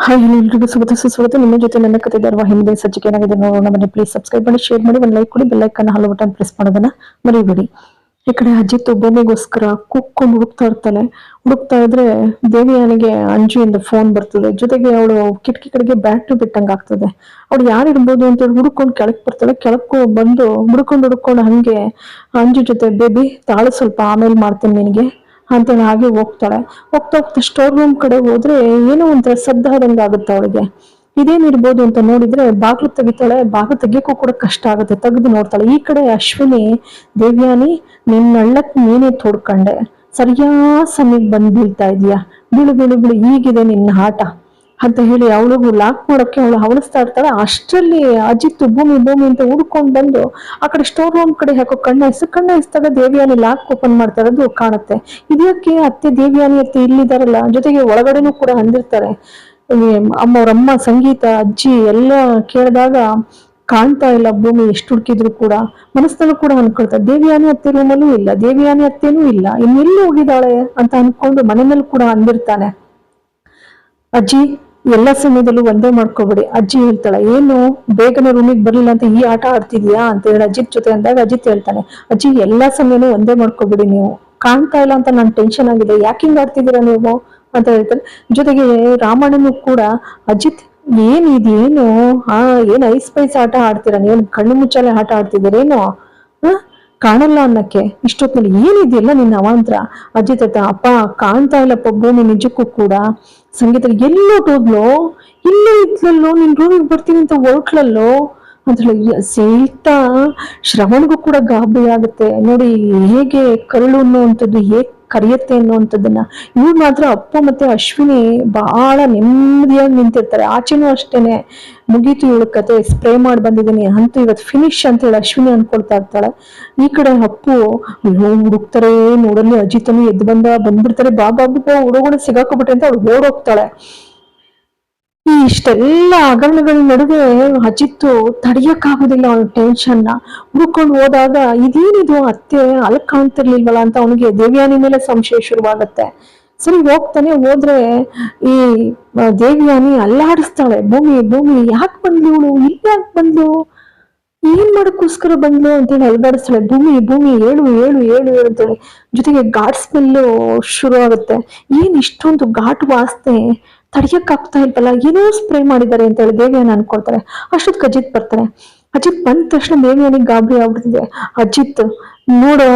Hi ಎಲ್ರಿಗೂ ಸ್ವಾಗತ, ಸುಸ್ವಾಗತ. ನಿಮ್ಮ ಜೊತೆ ನನ್ನ ಕತೆ ಧಾರವಾಹಿ ಹಿಂದೆ ಸಜ್ಜಿಗೆ ಏನಾಗಿದೆ ನೋಡೋಣ. ಬನ್ನಿ ಪ್ಲೀಸ್ ಸಬ್ಸ್ಕ್ರೈಬ್ ಮಾಡಿ ಶೇರ್ ಮಾಡಿ, ಒಂದು ಲೈಕ್ ಕೊಡಿ ಐಕನ್ ಹಲವು ಬಟನ್ ಪ್ರೆಸ್ ಮಾಡೋದನ್ನ ಮರಿಬೇಡಿ. ಈ ಕಡೆ ಅಜ್ಜಿ ಭೂಮಿಗೋಸ್ಕರ ಕುಕ್ಕೊಂಡು ಹುಡುಕ್ತಾ ಇರ್ತಾನೆ. ಹುಡುಕ್ತಾ ಇದ್ರೆ ದೇವಿ ಹಾನಿಗೆ ಅಂಜುಯಿಂದ ಫೋನ್ ಬರ್ತದೆ. ಜೊತೆಗೆ ಅವಳು ಕಿಟಕಿ ಕಡೆಗೆ ಬ್ಯಾಟ್ರಿ ಬಿಟ್ಟಂಗೆ ಆಗ್ತದೆ. ಅವಳು ಯಾರು ಇರ್ಬೋದು ಅಂತ ಹೇಳಿ ಹುಡುಕೊಂಡು ಕೆಳಕ್ ಬರ್ತಾಳೆ. ಕೆಳಕ್ಕೂ ಬಂದು ಹುಡ್ಕೊಂಡು ಹುಡ್ಕೊಂಡು ಹಂಗೆ ಅಂಜು ಜೊತೆ ಬೇಬಿ ತಾಳು ಸ್ವಲ್ಪ ಆಮೇಲೆ ಮಾಡ್ತೇನೆ ನಿನಗೆ. ಅಂತೇಳಿ ಹಾಗೆ ಹೋಗ್ತಾಳೆ. ಹೋಗ್ತಾ ಹೋಗ್ತಾ ಸ್ಟೋರ್ ರೂಮ್ ಕಡೆ ಹೋದ್ರೆ ಏನೋ ಒಂಥರ ಸದ್ದಾದಂಗೆ ಆಗುತ್ತೆ ಅವಳಿಗೆ. ಇದೇನಿರ್ಬೋದು ಅಂತ ನೋಡಿದ್ರೆ ಬಾಗಿಲು ತೆಗಿತಾಳೆ, ಬಾಗಿಲು ತೆಗಿಯಕ್ಕೂ ಕೂಡ ಕಷ್ಟ ಆಗುತ್ತೆ. ತೆಗೆದು ನೋಡ್ತಾಳೆ. ಈ ಕಡೆ ಅಶ್ವಿನಿ, ದೇವ್ಯಾನಿ, ನಿನ್ನ ಹಳ್ಳಕ್ ನೀನೇ ತೋಡ್ಕಂಡೆ. ಸರಿಯಾ ಸಮಯಕ್ಕೆ ಬಂದ್ ಬೀಳ್ತಾ ಇದೀಯ? ಬೀಳು ಬೀಳು ಬೀಳು. ಈಗಿದೆ ನಿನ್ನ ಆಟ. ಅಂತ ಹೇಳಿ ಅವಳಿಗೂ ಲಾಕ್ ಮಾಡೋಕೆ ಅವಳು ಹವಣಿಸ್ತಾ ಇರ್ತಾಳೆ. ಅಷ್ಟರಲ್ಲಿ ಅಜಿತ್ ಭೂಮಿ ಭೂಮಿ ಅಂತ ಹುಡ್ಕೊಂಡು ಬಂದು ಆ ಕಡೆ ಸ್ಟೋರ್ ರೂಮ್ ಕಡೆ ಹಾಕೋ ಕಣ್ಣ ಹೆಸರು ಕಣ್ಣ ಹೆಸ್ದಾಗ ದೇವಿಯಾನಿ ಲಾಕ್ ಓಪನ್ ಮಾಡ್ತಾ ಇರೋದು ಕಾಣುತ್ತೆ. ಇದಕ್ಕೆ ಅತ್ತೆ ದೇವಿಯಾನಿ ಅತ್ತೆ ಇಲ್ಲಿದಾರಲ್ಲ? ಜೊತೆಗೆ ಒಳಗಡೆನೂ ಕೂಡ ಅಂದಿರ್ತಾರೆ. ಅಮ್ಮ ಅವ್ರಮ್ಮ ಸಂಗೀತ, ಅಜ್ಜಿ ಎಲ್ಲ ಕೇಳಿದಾಗ ಕಾಣ್ತಾ ಇಲ್ಲ ಭೂಮಿ ಎಷ್ಟು ಹುಡುಕಿದ್ರು ಕೂಡ. ಮನಸ್ಸಲ್ಲೂ ಕೂಡ ಅನ್ಕೊಳ್ತಾರೆ ದೇವಿಯಾನಿ ಅತ್ತೆ ರೂಮಲ್ಲೂ ಇಲ್ಲ, ದೇವಿಯಾನಿ ಅತ್ತೆನೂ ಇಲ್ಲ, ಇನ್ನೆಲ್ಲಿ ಹೋಗಿದ್ದಾಳೆ ಅಂತ ಅನ್ಕೊಂಡು ಮನೆಯಲ್ಲಿ ಕೂಡ ಅಂದಿರ್ತಾನೆ. ಅಜ್ಜಿ ಎಲ್ಲ ಸಮಯದಲ್ಲೂ ಒಂದೇ ಮಾಡ್ಕೋಬೇಡಿ. ಅಜ್ಜಿ ಹೇಳ್ತಾಳೆ, ಏನು, ಬೇಗನೆ ರೂಮಿಗೆ ಬರಲಿಲ್ಲ ಅಂತ ಈ ಆಟ ಆಡ್ತಿದ್ಯಾ ಅಂತ ಹೇಳಿ ಅಜಿತ್ ಜೊತೆ ಅಂದಾಗ ಅಜಿತ್ ಹೇಳ್ತಾನೆ, ಅಜ್ಜಿ, ಎಲ್ಲಾ ಸಮಯನೂ ಒಂದೇ ಮಾಡ್ಕೋಬೇಡಿ ನೀವು. ಕಾಣ್ತಾ ಇಲ್ಲ ಅಂತ ನನ್ ಟೆನ್ಷನ್ ಆಗಿದೆ. ಯಾಕೆ ಹಿಂಗ್ ಆಡ್ತಿದ್ದೀರಾ ನೀವು? ಅಂತ ಹೇಳ್ತಾರೆ ಜೊತೆಗೆ ರಾಮಣ್ಣನು ಕೂಡ, ಅಜಿತ್, ಏನ್ ಇದೇನು? ಹಾ ಏನ್ ಐಸ್ ಪೈಸ್ ಆಟ ಆಡ್ತೀರಾ? ನೀವು ಕಣ್ಣು ಮುಚ್ಚಾಲೆ ಆಟ ಆಡ್ತಿದ್ದೀರೇನು? ಹ? ಕಾಣಲ್ಲ ಅನ್ನಕ್ಕೆ ಇಷ್ಟೊತ್ತಿನಲ್ಲಿ ಏನಿದೆಯಲ್ಲ ನಿನ್ನ ಅವಾಂತರ? ಅಜ್ಜಿ, ತಾತ, ಅಪ್ಪ ಕಾಣ್ತಾ ಇಲ್ಲಪ್ಪ ಭೂಮಿ ನಿಜಕ್ಕೂ ಕೂಡ ಸಂಗೀತ ಎಲ್ಲೋ ಎಲ್ಲೋಟೋದ್ಲು ಇಲ್ಲೇ ಇದ್ಲಲ್ಲೋ, ನಿನ್ ರೂಮಿಗೆ ಬರ್ತೀನಿ ಅಂತ ಹೊರಟ್ಲಲ್ಲೋ? ಅಂತ ಹೇಳಿ ಸಹಿತ ಶ್ರವಣ್ಗೂ ಕೂಡ ಗಾಬರಿ ಆಗುತ್ತೆ. ನೋಡಿ, ಹೇಗೆ ಕರುಳು ಅನ್ನುವಂಥದ್ದು ಹೇಗೆ ಕರೆಯುತ್ತೆ ಅನ್ನುವಂಥದ್ದನ್ನ ಇವ್ರು ಮಾತ್ರ ಅಪ್ಪ ಮತ್ತೆ ಅಶ್ವಿನಿ ಬಹಳ ನೆಮ್ಮದಿಯಾಗಿ ನಿಂತಿರ್ತಾರೆ. ಆಚೆನೂ ಅಷ್ಟೇನೆ ಮುಗೀತು ಇವಳ ಕತೆ ಸ್ಪ್ರೇ ಮಾಡಿ ಬಂದಿದ್ದೀನಿ, ಅಂತೂ ಇವತ್ತು ಫಿನಿಶ್ ಅಂತ ಹೇಳಿ ಅಶ್ವಿನಿ ಅನ್ಕೊಳ್ತಾ ಇರ್ತಾಳೆ. ಈ ಕಡೆ ಅಪ್ಪು ಹುಡುಕ್ತಾರೆ, ನೋಡಲ್ಲಿ ಅಜಿತನು ಎದ್ದು ಬಂದ, ಬಂದ್ಬಿಡ್ತಾರೆ. ಬಾಬಾ ಹುಡುಗನ ಸಿಗಾಕೋಬಿಟ್ಟೆ ಅಂತ ಅವಳು ಓಡೋಗ್ತಾಳೆ. ಈ ಇಷ್ಟೆಲ್ಲ ಹಗರಣಗಳ ನಡುವೆ ಅಜಿತ್ತು ತಡಿಯಕ್ಕಾಗೋದಿಲ್ಲ ಅವನ ಟೆನ್ಷನ್ನ. ಹುಡ್ಕೊಂಡು ಹೋದಾಗ ಇದೇನಿದು ಅತ್ತೆ ಅಲ್ಲಿ ಕಾಣ್ತಿರ್ಲಿಲ್ವಲ್ಲ ಅಂತ ಅವನಿಗೆ ದೇವ್ಯಾನಿ ಮೇಲೆ ಸಂಶಯ ಶುರುವಾಗತ್ತೆ. ಸರಿ ಹೋಗ್ತಾನೆ, ಹೋದ್ರೆ ಈ ದೇವಯಾನಿ ಅಲ್ಲಾಡಿಸ್ತಾಳೆ. ಭೂಮಿ ಭೂಮಿ, ಯಾಕೆ ಬಂದ್ಲು ಇವಳು ಇಲ್ಲಿ ಯಾಕೆ ಬಂದ್ಲು? ಏನ್ ಮಾಡಕ್ಕೋಸ್ಕರ ಬಂದ್ಲು ಅಂತೇಳಿ ಅಲ್ಗಾಡಿಸ್ತಾಳೆ ಭೂಮಿ ಭೂಮಿ, ಏಳು ಏಳು ಏಳು ಏಳು ಅಂತೇಳಿ. ಜೊತೆಗೆ ಘಾಟ್ ಸ್ಮೆಲ್ಲು ಶುರು ಆಗುತ್ತೆ ಏನ್ ಇಷ್ಟೊಂದು ಘಾಟ್ ವಾಸನೆ ತಡಿಯಕ್ಕಾಗ್ತಾ ಇಲ್ವಲ್ಲ? ಏನೋ ಸ್ಪ್ರೇ ಮಾಡಿದ್ದಾರೆ ಅಂತ ಹೇಳಿ ದೇವಿಯನ್ನ ಅನ್ಕೊಳ್ತಾರೆ. ಅಷ್ಟೊತ್ತಿಗೆ ಅಜಿತ್ ಬರ್ತಾರೆ ಅಜಿತ್ ಬಂದ ತಕ್ಷಣ ದೇವಿಯನಿಗೆ ಗಾಬರಿ ಆಗ್ಬಿಡ್ತಿದೆ ಅಜಿತ್, ನೋಡೋ,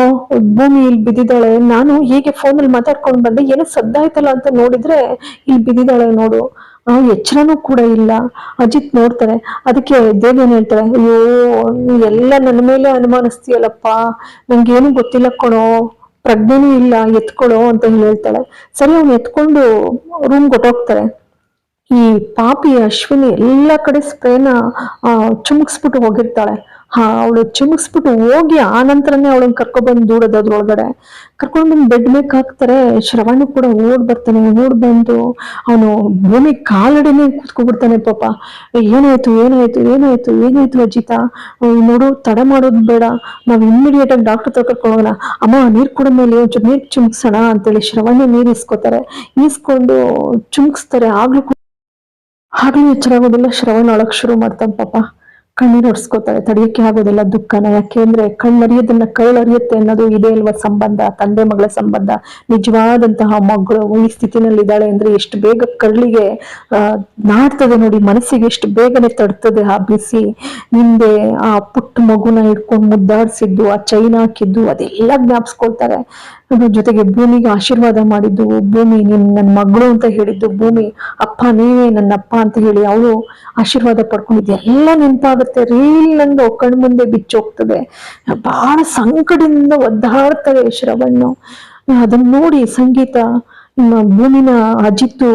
ಭೂಮಿ ಇಲ್ಲಿ ಬಿದ್ದಿದ್ದಾಳೆ. ನಾನು ಹೀಗೆ ಫೋನಲ್ಲಿ ಮಾತಾಡ್ಕೊಂಡು ಬಂದೆ. ಏನೋ ಸದ್ದಾಯ್ತಲ್ಲ ಅಂತ ನೋಡಿದ್ರೆ ಇಲ್ಲಿ ಬಿದ್ದಿದ್ದಾಳೆ ನೋಡು. ಎಚ್ಚರನೂ ಕೂಡ ಇಲ್ಲ. ಅಜಿತ್ ನೋಡ್ತಾರೆ ಅದಕ್ಕೆ ದೇವೇನ್ ಹೇಳ್ತಾರೆ? ಅಯ್ಯೋ ಎಲ್ಲ ನನ್ನ ಮೇಲೆ ಅನುಮಾನಿಸ್ತೀಯಲ್ಲಪ್ಪ. ನಂಗೇನು ಗೊತ್ತಿಲ್ಲ ಕಣೋ. ಪ್ರಜ್ಞೆನೂ ಇಲ್ಲ ಎತ್ಕೊಳ್ಳೋ ಅಂತ ಹೇಳ್ತಾಳೆ. ಸರಿ, ಅವ್ನು ಎತ್ಕೊಂಡು ರೂಮ್ ಕೊಟ್ಟೋಗ್ತಾರೆ ಈ ಪಾಪಿ ಅಶ್ವಿನಿ ಎಲ್ಲ ಕಡೆ ಸ್ಪ್ರೇನ ಚುಮುಕ್ಸ್ಬಿಟ್ಟು ಹೋಗಿರ್ತಾಳೆ. ಅವಳು ಚಿಮುಕ್ಸ್ಬಿಟ್ಟು ಹೋಗಿ ಆ ನಂತರನೇ ಅವಳನ್ನ ಕರ್ಕೊಬಂದು ದೂಡೋದು ಅದ್ರೊಳಗಡೆ ಕರ್ಕೊಂಡು ಬಂದು ಬೆಡ್ ಮೇಕ್ ಹಾಕ್ತಾರೆ, ಶ್ರವಣ ಕೂಡ ಓಡ್ ಬರ್ತಾನೆ, ಓಡ್ ಬಂದು ಅವನು ಭೂಮಿ ಕಾಲಡಿನೇ ಕೂತ್ಕೊಬಿಡ್ತಾನೆ ಪಾಪ. ಏನಾಯ್ತು ಏನಾಯ್ತು ಏನಾಯ್ತು ಏನಾಯ್ತು ಅಜಿತಾ? ನೋಡು, ತಡ ಮಾಡೋದು ಬೇಡ. ನಾವು ಇಮ್ಮಿಡಿಯೇಟ್ ಆಗಿ ಡಾಕ್ಟರ್ ಹತ್ರ ಕರ್ಕೊಂಡೋಗೋಣ. ಅಮ್ಮ, ನೀರು ಕೂಡ ಮೇಲೆ ಒಂಚೂರು ನೀರ್ ಚುಮ್ಕ್ಸೋಣ ಅಂತೇಳಿ ಶ್ರವಣ ನೀರು ಇಸ್ಕೋತಾರೆ ಈಸ್ಕೊಂಡು ಚುಮ್ಕ್ಸ್ತಾರೆ ಆಗ್ಲೂ ಆಗ್ಲೂ ಎಚ್ಚರಾಗೋದಿಲ್ಲ, ಶ್ರವಣ ಅಳಕ್ ಶುರು ಮಾಡ್ತಾನೆ ಪಾಪ. ಕಣ್ಣೀರು ಒರ್ಸ್ಕೋತಾಳೆ ತಡೆಯಕ್ಕೆ ಆಗೋದಿಲ್ಲ ದುಃಖನ. ಯಾಕೆಂದ್ರೆ ಕಣ್ಣರಿಯೋದನ್ನ ಕಳ್ಳರಿಯುತ್ತೆ ಅನ್ನೋದು ಇದೇ ಅಲ್ವಾ ಸಂಬಂಧ? ತಂದೆ ಮಗಳ ಸಂಬಂಧ. ನಿಜವಾದಂತಹ ಮಗಳು ಈ ಸ್ಥಿತಿನಲ್ಲಿ ಇದ್ದಾಳೆ ಅಂದ್ರೆ ಎಷ್ಟು ಬೇಗ ಕಳ್ಳಿಗೆ ನಾಡ್ತದೆ ನೋಡಿ. ಮನಸ್ಸಿಗೆ ಎಷ್ಟು ಬೇಗನೆ ತಡ್ತದೆ ಆ ಬಿಸಿ. ಹಿಂದೆ ಆ ಪುಟ್ಟ ಮಗುನ ಹಿಡ್ಕೊಂಡು ಮುದ್ದಾಡ್ಸಿದ್ದು, ಆ ಚೈನ್ ಹಾಕಿದ್ದು, ಅದೆಲ್ಲ ಜ್ಞಾಪಿಸ್ಕೊಳ್ತಾರೆ. ಅದ್ರ ಜೊತೆಗೆ ಭೂಮಿಗೆ ಆಶೀರ್ವಾದ ಮಾಡಿದ್ದು, ಭೂಮಿ ನಿನ್ ನನ್ನ ಮಗಳು ಅಂತ ಹೇಳಿದ್ದು, ಭೂಮಿ ಅಪ್ಪ ನೀವೇ ನನ್ನ ಅಪ್ಪ ಅಂತ ಹೇಳಿ ಅವಳು ಆಶೀರ್ವಾದ ಪಡ್ಕೊಂಡಿದ್ದು ಎಲ್ಲ ನೆನಪಾಗುತ್ತೆ. ರೀಲ್ ನಂದು ಕಣ್ ಮುಂದೆ ಬಿಚ್ಚೋಗ್ತದೆ. ಬಹಳ ಸಂಕಟದಿಂದ ಒದ್ದಾಡ್ತವೆ ಶ್ರವಣ್ಣು ಅದನ್ನ ನೋಡಿ ಸಂಗೀತ ಭೂಮಿನ ಅಜಿತ್ತು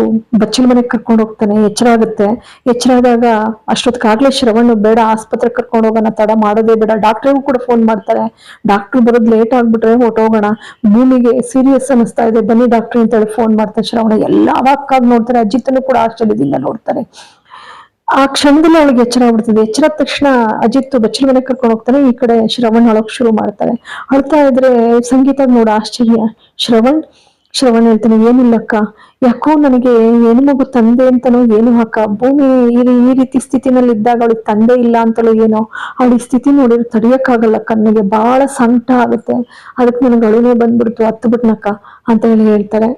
ಬಚ್ಚಲ ಮನೆಗೆ ಕರ್ಕೊಂಡು ಹೋಗ್ತಾನೆ, ಎಚ್ಚರ ಆಗುತ್ತೆ. ಎಚ್ಚರ ಆದಾಗ ಅಷ್ಟೊತ್ತಿಗಾಗ್ಲೇ ಶ್ರವಣ್ ಬೇಡ, ಆಸ್ಪತ್ರೆಗೆ ಕರ್ಕೊಂಡು ಹೋಗೋಣ, ತಡ ಮಾಡೋದೇ ಬೇಡ. ಡಾಕ್ಟ್ರಿಗೂ ಕೂಡ ಫೋನ್ ಮಾಡ್ತಾರೆ. ಡಾಕ್ಟರ್ ಬರೋದು ಲೇಟ್ ಆಗ್ಬಿಟ್ರೆ ಹೊಟ್ಟೋಗೋಣ ಭೂಮಿಗೆ ಸೀರಿಯಸ್ ಅನಿಸ್ತಾ ಇದೆ. ಬನ್ನಿ ಡಾಕ್ಟ್ರಿ ಅಂತೇಳಿ ಫೋನ್ ಮಾಡ್ತಾರೆ ಶ್ರವಣ. ಎಲ್ಲ ಅವಾಕ್ಕಾಗಿ ನೋಡ್ತಾರೆ. ಅಜಿತ್ತನ್ನು ಕೂಡ ಆಶ್ಚರ್ಯದಿಂದ ನೋಡ್ತಾರೆ. ಆ ಕ್ಷಣದಲ್ಲಿ ಅವಳಿಗೆ ಎಚ್ಚರ ಆಗ್ಬಿಡ್ತದೆ. ಎಚ್ಚರ ತಕ್ಷಣ ಅಜಿತ್ ಬಚ್ಚಲ ಮನೆ ಕರ್ಕೊಂಡು ಹೋಗ್ತಾನೆ. ಈ ಕಡೆ ಶ್ರವಣ್ ಅಳೋಕ್ ಶುರು ಮಾಡ್ತಾರೆ. ಅಳ್ತಾ ಇದ್ರೆ ಸಂಗೀತ ನೋಡ, ಆಶ್ಚರ್ಯ. ಶ್ರವಣ್ ಶ್ರವಣ ಹೇಳ್ತಾನೆ ಏನಿಲ್ಲಕ್ಕ ಯಾಕೋ ನನಗೆ ಹೆಣ್ಮಗು ತಂದೆ ಅಂತನೋ ಏನು ಅಕ್ಕ. ಭೂಮಿ ಈ ಈ ರೀತಿ ಸ್ಥಿತಿನಲ್ಲಿ ಇದ್ದಾಗ ಅವಳಿಗೆ ತಂದೆ ಇಲ್ಲ ಅಂತಲೋ ಏನೋ. ಅವಳಿಗೆ ಸ್ಥಿತಿ ನೋಡಿದ್ರೆ ತಡಿಯಕ್ಕಾಗಲ್ಲ ಕಣ್ಣಿಗೆ ಬಹಳ ಸಂಕಟ ಆಗುತ್ತೆ. ಅದಕ್ಕೆ ನನಗೆ ಅಳುನೇ ಬಂದ್ಬಿಡ್ತು ಹತ್ತು ಬಿಟ್ನಕ್ಕ ಅಂತ ಹೇಳಿ ಹೇಳ್ತಾರೆ.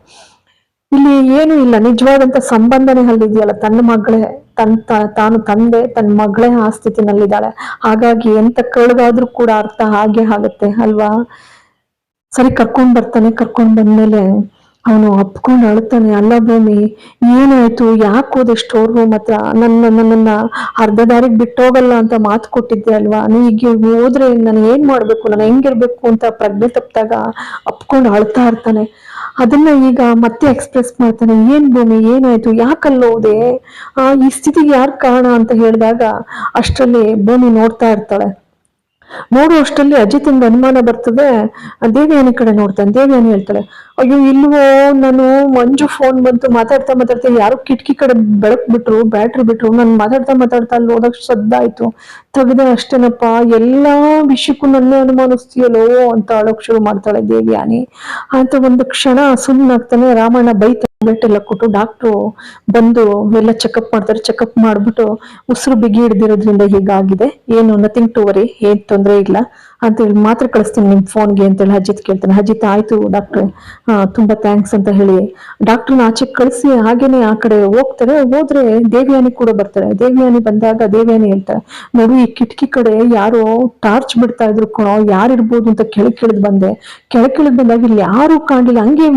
ಇಲ್ಲಿ ಏನು ಇಲ್ಲ. ನಿಜವಾದಂತ ಸಂಬಂಧನೇ ಅಲ್ಲಿದೆಯಲ್ಲ. ತನ್ನ ಮಗಳೇ ತನ್ ತಾನು ತಂದೆ, ತನ್ನ ಮಗಳೇ ಆ ಸ್ಥಿತಿನಲ್ಲಿದ್ದಾಳೆ. ಹಾಗಾಗಿ ಎಂತ ಕಳ್ಗಾದ್ರೂ ಕೂಡ ಅರ್ಥ ಹಾಗೆ ಆಗುತ್ತೆ, ಅಲ್ವಾ? ಸರಿ, ಕರ್ಕೊಂಡ್ ಬರ್ತಾನೆ, ಕರ್ಕೊಂಡ್ ಬಂದ್ಮೇಲೆ ಅವನು ಅಪ್ಕೊಂಡು ಅಳ್ತಾನೆ ಅಲ್ಲ ಭೂಮಿ, ಏನಾಯ್ತು? ಯಾಕೆ ಹೋದೆ ಸ್ಟೋರ್ ರೂಮ್ ಹತ್ರ ನನ್ನ ನನ್ನನ್ನ ಅರ್ಧ ದಾರಿಗೆ ಬಿಟ್ಟೋಗಲ್ಲ ಅಂತ ಮಾತು ಕೊಟ್ಟಿದ್ದೆ ಅಲ್ವಾ? ಈಗ ಹೋದ್ರೆ ನಾನು ಏನ್ ಮಾಡ್ಬೇಕು? ನಾನು ಹೆಂಗಿರ್ಬೇಕು? ಅಂತ ಪ್ರಜ್ಞೆ ತಪ್ಪಿದಾಗ ಅಪ್ಕೊಂಡು ಅಳ್ತಾ ಇರ್ತಾನೆ. ಅದನ್ನ ಈಗ ಮತ್ತೆ ಎಕ್ಸ್ಪ್ರೆಸ್ ಮಾಡ್ತಾನೆ, ಏನ್ ಭೂಮಿ, ಏನಾಯ್ತು? ಯಾಕಲ್ಲ ಹೋದೆ? ಆ, ಈ ಸ್ಥಿತಿಗೆ ಯಾರು ಕಾರಣ? ಅಂತ ಹೇಳಿದಾಗ ಅಷ್ಟರಲ್ಲಿ ಭೂಮಿ ನೋಡ್ತಾ ಇರ್ತಾಳೆ. ನೋಡು ಅಷ್ಟರಲ್ಲಿ ಅಜಿತಿಂದ ಅನುಮಾನ ಬರ್ತದೆ. ದೇವಿಯಾನಿ ಕಡೆ ನೋಡ್ತಾನೆ. ದೇವಿಯಾನಿ ಹೇಳ್ತಾಳೆ ಅಯ್ಯೋ, ಇಲ್ವೋ, ನಾನು ಮಂಜು ಫೋನ್ ಬಂತು, ಮಾತಾಡ್ತಾ ಮಾತಾಡ್ತಾ ಯಾರು ಕಿಟಕಿ ಕಡೆ ಬೆಳಕ್ ಬಿಟ್ರು, ಬ್ಯಾಟ್ರಿ ಬಿಟ್ರು, ನಾನು ಮಾತಾಡ್ತಾ ಮಾತಾಡ್ತಾ ಅಲ್ಲಿ ಹೋದಾಗ ಸದ್ದಾಯ್ತು. ತೆಗ್ದೆ ಅಷ್ಟೇನಪ್ಪ, ಎಲ್ಲಾ ವಿಷಯಕ್ಕೂ ನನ್ನೇ ಅನುಮಾನಿಸ್ತೀಯಲ್ಲೋ ಅಂತ ಅಳೋಕ್ ಶುರು ಮಾಡ್ತಾಳೆ ದೇವಯಾನಿ. ಅಂತ ಒಂದು ಕ್ಷಣ ಸುಮ್ಮನಾಗ್ತಾನೆ ರಾಮಣ್ಣ ಬೈತ ಎಲ್ಲ ಕೊಟ್ಟು ಡಾಕ್ಟ್ರು ಬಂದು ಎಲ್ಲ ಚೆಕಪ್ ಮಾಡ್ತಾರೆ ಚೆಕಪ್ ಮಾಡ್ಬಿಟ್ಟು ಉಸಿರು ಬಿಗಿ ಹಿಡ್ದಿರೋದ್ರಿಂದ ಹೀಗಾಗಿದೆ. ಏನು ನಥಿಂಗ್ ಟು ವರಿ ಏನ್ ತೊಂದರೆ ಇಲ್ಲ. ಅಂತ ಹೇಳಿ ಮಾತ್ರ ಕಳಿಸ್ತೀನಿ ನಿಮ್ ಫೋನ್ಗೆ ಅಂತೇಳಿ ಅಜಿತ್ ಕೇಳ್ತಾನೆ. ಅಜಿತ್, ಆಯ್ತು ಡಾಕ್ಟ್ರೆ ತುಂಬಾ ಥ್ಯಾಂಕ್ಸ್ ಅಂತ ಹೇಳಿ. ಡಾಕ್ಟರ್ನ ಆಚೆ ಕಳಿಸಿ, ಹಾಗೇನೆ ಆ ಕಡೆ ಹೋಗ್ತಾರೆ. ಹೋದ್ರೆ ದೇವಿಯಾನಿ ಕೂಡ ಬರ್ತಾರೆ. ದೇವಿಯಾನಿ ಬಂದಾಗ ದೇವಿಯಾನಿ ಹೇಳ್ತಾರೆ ನೋಡು ಈ ಕಿಟಕಿ ಕಡೆ ಯಾರೋ ಟಾರ್ಚ್ ಬಿಡ್ತಾ ಇದ್ರು ಕಣೋ, ಯಾರಿರ್ಬೋದು ಅಂತ ಕೆಳಗ್ ಕೇಳಿದ್ ಬಂದೆ. ಕೆಳಗ್ ಕೆಳಗ್ ಬಂದಾಗ ಇಲ್ಲಿ ಯಾರು ಕಾಣಲಿಲ್ಲ. ಹಂಗೆ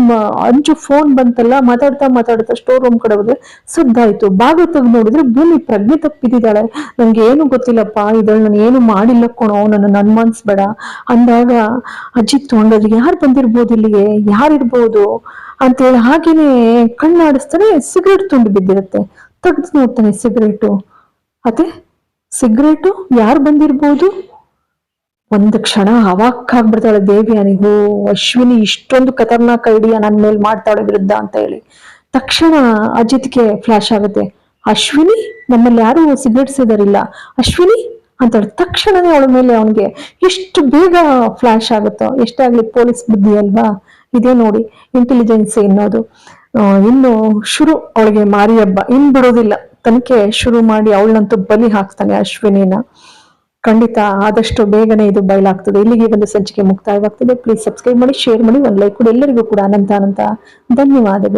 ಅಂಚು ಫೋನ್ ಬಂತಲ್ಲ, ಮಾತಾಡ್ತಾ ಮಾತಾಡ್ತಾ ಸ್ಟೋರ್ ರೂಮ್ ಕಡೆ ಹೋದ್ರೆ ಸುದ್ದಾಯ್ತು. ಬಾಗ ತೆಗೆದು ನೋಡಿದ್ರೆ ಭೂಮಿ ಪ್ರಜ್ಞೆ ತಪ್ಪಿದ್ದಾಳೆ ನಂಗೆ ಏನು ಗೊತ್ತಿಲ್ಲಪ್ಪ, ಇದ್ರಲ್ಲಿ ನಾನು ಏನು ಮಾಡಿಲ್ಲ ಕಣೋ, ನನ್ನ ಅನುಮಾನಿಸ್ಬೇಡ ಅಂದಾಗ ಅಜಿತ್ ಹಂಗಾದ್ರೆ ಯಾರು ಬಂದಿರ್ಬೋದು ಇಲ್ಲಿಗೆ? ಯಾರಿರ್ಬೋದು ಅಂತೇಳಿ ಹಾಗೇನೆ ಕಣ್ಣಾಡಿಸ್ತಾನೆ ಸಿಗರೇಟ್ ತುಂಡು ಬಿದ್ದಿರುತ್ತೆ. ತೆಗೆದು ನೋಡ್ತಾನೆ ಸಿಗರೇಟು. ಅದೇ ಸಿಗರೇಟು ಯಾರು ಬಂದಿರ್ಬೋದು? ಒಂದು ಕ್ಷಣ ಅವಾಕ್ಕಾಗ್ಬಿಡ್ತಾಳೆ ದೇವಿ ಅನಿಗೂ ಅಶ್ವಿನಿ, ಇಷ್ಟೊಂದು ಖತರ್ನಾಕ್ ಐಡಿಯಾ ನನ್ನ ಮೇಲೆ ಮಾಡ್ತಾಳೆ ವಿರುದ್ಧ ಅಂತ ಹೇಳಿ. ತಕ್ಷಣ ಅಜಿತ್ಗೆ ಫ್ಲಾಶ್ ಆಗುತ್ತೆ. ಅಶ್ವಿನಿ, ನಮ್ಮಲ್ಲಿ ಯಾರು ಸಿಗರೇಟ್ಸ್ ಇದಾರಿಲ್ಲ ಅಶ್ವಿನಿ ಅಂತ ಹೇಳಿ ತಕ್ಷಣನೇ ಅವಳ ಮೇಲೆ ಅವನಿಗೆ ಎಷ್ಟು ಬೇಗ ಫ್ಲಾಶ್ ಆಗುತ್ತೋ, ಎಷ್ಟೇ ಆಗ್ಲಿ ಪೊಲೀಸ್ ಬುದ್ಧಿ ಅಲ್ವಾ? ಇದೇ ನೋಡಿ ಇಂಟೆಲಿಜೆನ್ಸ್ ಎನ್ನೋದು ಇನ್ನು ಶುರು ಅವಳಿಗೆ ಮಾರಿ ಹಬ್ಬ. ಇನ್ ಬಿಡೋದಿಲ್ಲ. ತನಿಖೆ ಶುರು ಮಾಡಿ ಅವಳನ್ನಂತೂ ಬಲಿ ಹಾಕ್ತಾನೆ ಅಶ್ವಿನಿನ. ಖಂಡಿತ ಆದಷ್ಟು ಬೇಗನೆ ಇದು ಬಯಲಾಗ್ತದೆ. ಇಲ್ಲಿಗೆ ಒಂದು ಸಂಚಿಕೆ ಮುಕ್ತಾಯವಾಗ್ತದೆ. ಪ್ಲೀಸ್ ಸಬ್ಸ್ಕ್ರೈಬ್ ಮಾಡಿ ಶೇರ್ ಮಾಡಿ, ಒಂದು ಲೈಕ್ ಕೂಡ. ಎಲ್ಲರಿಗೂ ಕೂಡ ಅನಂತ ಅನಂತ ಧನ್ಯವಾದಗಳು.